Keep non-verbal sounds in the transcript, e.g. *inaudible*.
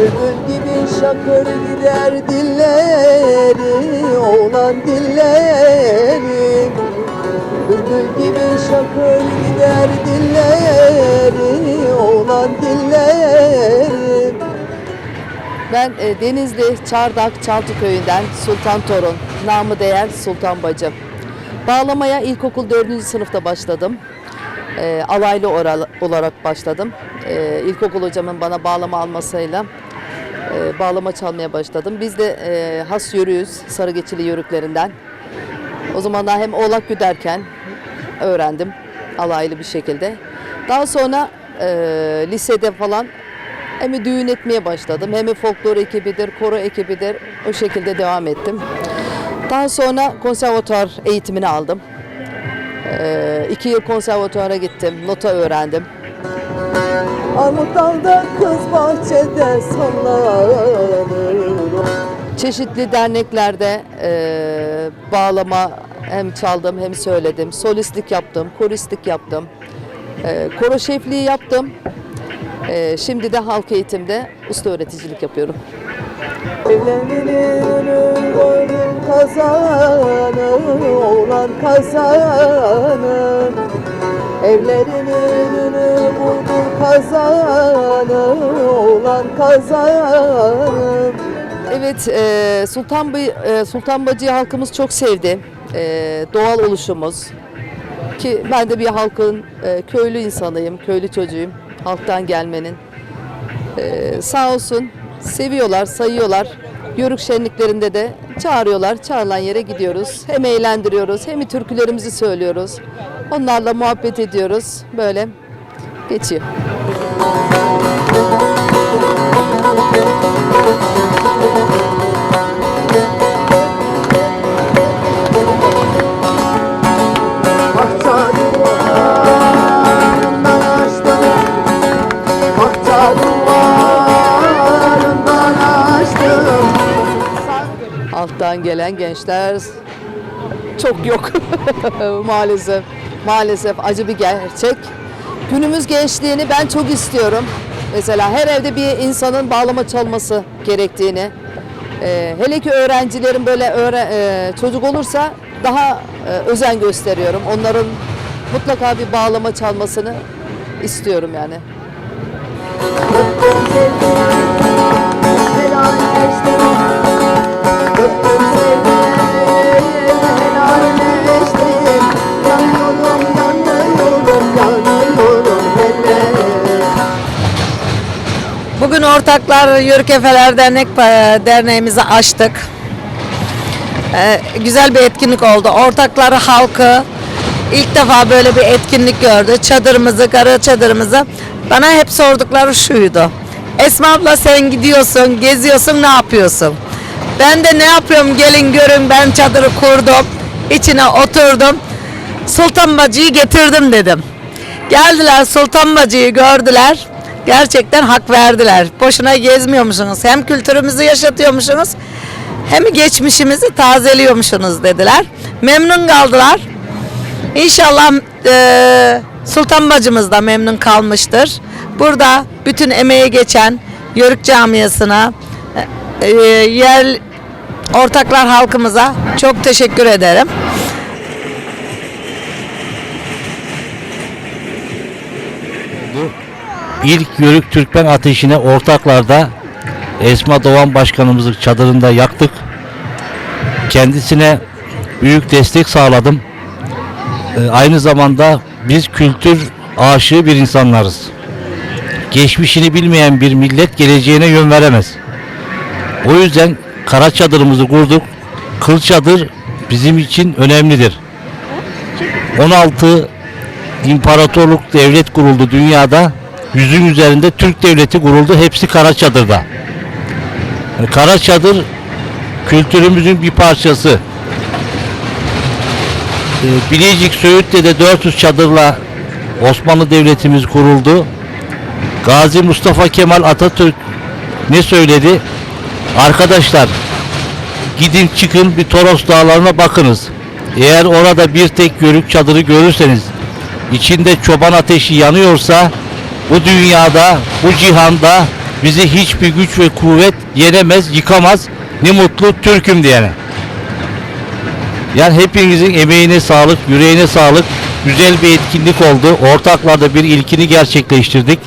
Bülbül gibi şakır gider dilleri Oğlan dilleri Bülbül gibi şakır gider dilleri Oğlan dilleri ben e, Denizli Çardak Çaltı köyünden Sultan Torun, namı değer Sultan Bacı. Bağlamaya ilkokul 4. sınıfta başladım. E, alaylı olarak başladım. E, ilkokul hocamın bana bağlama almasıyla e, bağlama çalmaya başladım. Biz de e, has yörüyüz, Sarıgeçili yörüklerinden. O zamanlar hem oğlak güderken öğrendim alaylı bir şekilde. Daha sonra e, lisede falan hem düğün etmeye başladım. Hem folklor ekibidir, koro ekibidir. O şekilde devam ettim. Daha sonra konservatuar eğitimini aldım. Ee, iki yıl konservatuara gittim. Nota öğrendim. Armut dalda kız bahçede sallanır. Çeşitli derneklerde e, bağlama hem çaldım hem söyledim. Solistlik yaptım, koristlik yaptım. E, koro şefliği yaptım. Ee, şimdi de halk eğitimde usta öğreticilik yapıyorum. Evleninin boynun kazanı, oğlan kazanı. Evlerinin önü bulgur kazanı, oğlan kazanı. Evet, e, Sultan, Bey, e, Sultan Bacı'yı halkımız çok sevdi. E, doğal oluşumuz, ki ben de bir halkın e, köylü insanıyım, köylü çocuğuyum. Halktan gelmenin. E, sağ olsun seviyorlar, sayıyorlar. Yörük şenliklerinde de çağırıyorlar. Çağrılan yere gidiyoruz. Hem eğlendiriyoruz hem türkülerimizi söylüyoruz. Onlarla muhabbet ediyoruz. Böyle geçiyor. Gelen gençler çok yok *laughs* maalesef. Maalesef acı bir gerçek. Günümüz gençliğini ben çok istiyorum. Mesela her evde bir insanın bağlama çalması gerektiğini. Ee, hele ki öğrencilerin böyle öğre- e, çocuk olursa daha e, özen gösteriyorum. Onların mutlaka bir bağlama çalmasını istiyorum yani. Ortaklar Yörük Efeler Dernek e, Derneğimizi açtık. Ee, güzel bir etkinlik oldu. Ortaklar halkı ilk defa böyle bir etkinlik gördü. Çadırımızı, kara çadırımızı. Bana hep sordukları şuydu. Esma abla sen gidiyorsun, geziyorsun, ne yapıyorsun? Ben de ne yapıyorum gelin görün ben çadırı kurdum. içine oturdum. Sultan Bacı'yı getirdim dedim. Geldiler Sultan Bacı'yı gördüler. Gerçekten hak verdiler. Boşuna gezmiyormuşsunuz. Hem kültürümüzü yaşatıyormuşsunuz hem geçmişimizi tazeliyormuşsunuz dediler. Memnun kaldılar. İnşallah eee Sultan Bacımız da memnun kalmıştır. Burada bütün emeği geçen Yörük Camiası'na, eee, yer ortaklar halkımıza çok teşekkür ederim. İlk Yörük Türkmen ateşine ortaklarda Esma Doğan Başkanımızın çadırında yaktık. Kendisine büyük destek sağladım. Ee, aynı zamanda biz kültür aşığı bir insanlarız. Geçmişini bilmeyen bir millet geleceğine yön veremez. O yüzden kara çadırımızı kurduk. Kıl çadır bizim için önemlidir. 16 imparatorluk devlet kuruldu dünyada. Yüzün üzerinde Türk devleti kuruldu. Hepsi Karaçadır'da. Yani Karaçadır kültürümüzün bir parçası. Ee, Bilecik Söğüt'te de 400 çadırla Osmanlı Devletimiz kuruldu. Gazi Mustafa Kemal Atatürk ne söyledi? Arkadaşlar gidin çıkın bir Toros dağlarına bakınız. Eğer orada bir tek yörük çadırı görürseniz içinde çoban ateşi yanıyorsa bu dünyada, bu cihanda Bizi hiçbir güç ve kuvvet yenemez, yıkamaz. Ne mutlu Türk'üm diyene. Yani hepinizin emeğine sağlık, yüreğine sağlık. Güzel bir etkinlik oldu. Ortaklarda bir ilkini gerçekleştirdik.